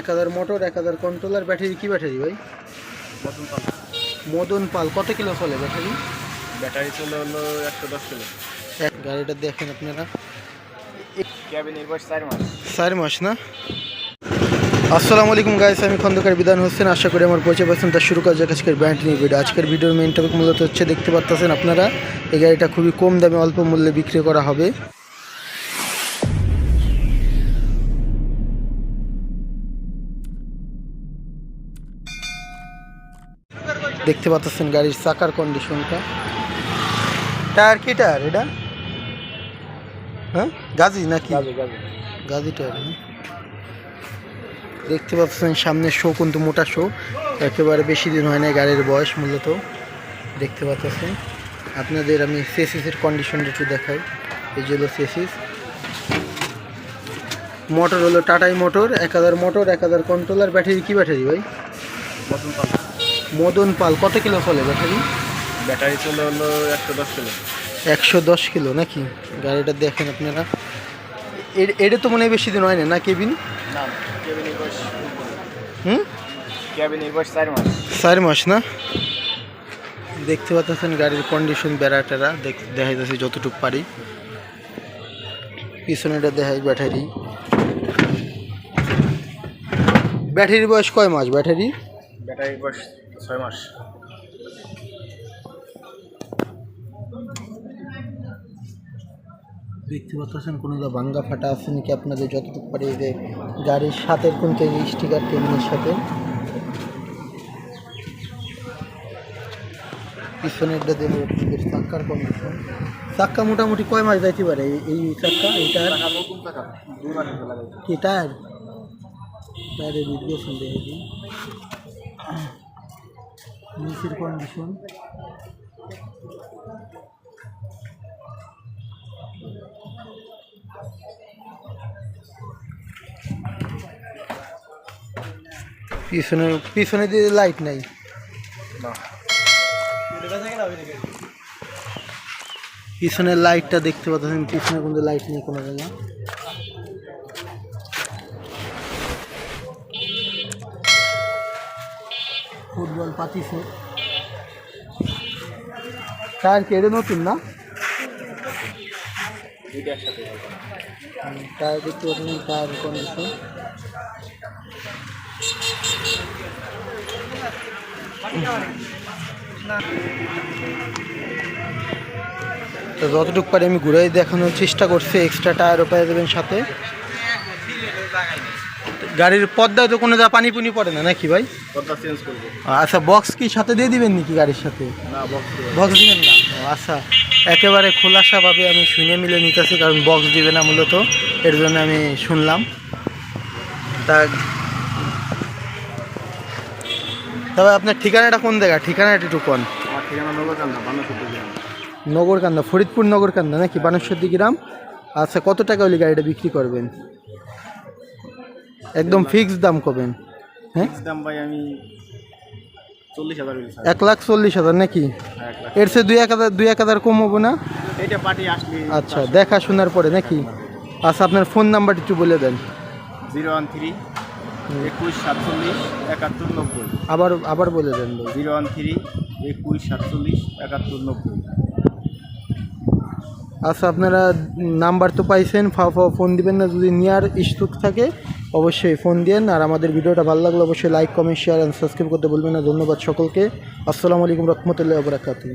এক হাজার মোটর এক হাজার কন্ট্রোলার ব্যাটারি কি ব্যাটারি ভাই? পাল। মদন পাল কত কিলো চলে ব্যাটারি ব্যাটারি চলে হলো একশো দশ কিলো। এক গাড়িটা দেখেন আপনারা। ক্যাবিনের বয়স চার মাস। চার মাস না? আসসালামু আলাইকুম গাইস আমি খন্দকার বিধান হোসেন। আশা করি আমার পৌঁছে পাচ্ছেন তার শুরু কাজ আজকের ব্যান্ড নিয়ে ভিডিও আজকের ভিডিওর মেন টপিক মূলত হচ্ছে দেখতে পাচ্ছেন আপনারা এই গাড়িটা খুবই কম দামে অল্প মূল্যে বিক্রি করা হবে। দেখতে পাচ্ছেন গাড়ির চাকার কন্ডিশনটা টায়ার কি টায়ার এটা? হ্যাঁ? গাজি নাকি? গাজু টায়ার না? দেখতে পাচ্ছেন সামনে শো কিন্তু মোটা শো একেবারে বেশি দিন হয় না গাড়ির বয়স মূলত। দেখতে পাচ্ছেন। আপনাদের আমি সেসিসের কন্ডিশনটা একটু দেখাই। এই যে হলো সেসিস মোটর হলো টাটাই মোটর এক হাজার মোটর এক হাজার কন্ট্রোলার ব্যাটারি কি ব্যাটারি ভাই? মদন পাল কত কিলো চলে ব্যাটারি? ব্যাটারি চলে হলো একশো দশ কিলো। একশো দশ কিলো নাকি? গাড়িটা দেখেন আপনারা। এর- এটা তো মনে হয় বেশি দিন হয় না না কেবিন? হুম? চার মাস। চার মাস না? দেখতে পাচ্ছেন গাড়ির কন্ডিশন বেড়াটেরা দেখা যাচ্ছে যতটুকু পারি। পিছনেটা দেখাই ব্যাটারি। ব্যাটারির বয়স কয় মাস ব্যাটারি? ব্যাটারির বয়স ছয় মাস। দেখতে পাচ্ছেন কোনো যা ভাঙ্গা ফাটা আছে নাকি আপনাদের যতটুকু পারি যে গাড়ির সাথে কিন্তু স্টিকার টেবিলের সাথে? পিছনেরটা দেবো আপনাদের চাক্কার কন্ডিশন চাক্কা মোটামুটি কয় মাস যাইতে পারে এই- চাক্কা? লাগে কি টায়ার? টায়ারের দেখে দিই। নিচের কন্ডিশন পিছনে পিছনে দিয়ে লাইট নাই। না। পিছনের লাইটটা দেখতে পাচ্ছেন পিছনে কিন্তু লাইট নেই কোনো জায়গায়। ফুটবল পাতিছে। টায়ার কেড়ে নতুন না? টায়ার দেখতে পাচ্ছেন, টায়ার কন্ডিশন তো যতটুকু পারি আমি ঘুরাই দেখানোর চেষ্টা করছি এক্সট্রা টায়ারও পেয়ে দেবেন সাথে। গাড়ির পর্দায় তো কোনো যা পানি পুনি পড়ে না নাকি ভাই? পর্দা চেঞ্জ করব। আচ্ছা বক্স কি সাথে দিয়ে দিবেন নাকি গাড়ির সাথে? না বক্স বক্স দিবেন না? আচ্ছা একেবারে খোলাসাভাবে আমি শুনে মিলে নিতেছি কারণ বক্স দিবে না মূলত এর জন্য আমি শুনলাম। তা তবে আপনার ঠিকানাটা কোন জায়গা? ঠিকানাটা একটু কোন? নগরকান্দা নগরকান্দা ফরিদপুর নগরকান্দা নাকি বানেশ্বরী গ্রাম? আচ্ছা কত টাকা হলে গাড়িটা বিক্রি করবেন? একদম ফিক্সড দাম করবেন হ্যাঁ? দাম ভাই আমি চল্লিশ হাজার এক লাখ চল্লিশ হাজার নাকি? হ্যাঁ, এর চেয়ে দুই এক হাজার দুই এক হাজার কম হব না? পার্টি আসলে আচ্ছা দেখা শোনার পরে নাকি? আচ্ছা আপনার ফোন নাম্বারটা একটু বলে দেন। জিরো ওয়ান থ্রি একুশ সাতচল্লিশ একাত্তর নব্বই। আবার আবার বলে দেন জিরো ওয়ান থ্রি একুশ সাতচল্লিশ একাত্তর নব্বই। আচ্ছা আপনারা নাম্বার তো পাইছেন ফা ফা ফোন দিবেন না যদি নেওয়ার ইচ্ছুক থাকে অবশ্যই ফোন দিন আর আমাদের ভিডিওটা ভালো লাগলে অবশ্যই like comment share and subscribe করতে বলবেন না। ধন্যবাদ সকলকে। আসসালামু আলাইকুম রহমতুল্লাহ বরাকাতুহ।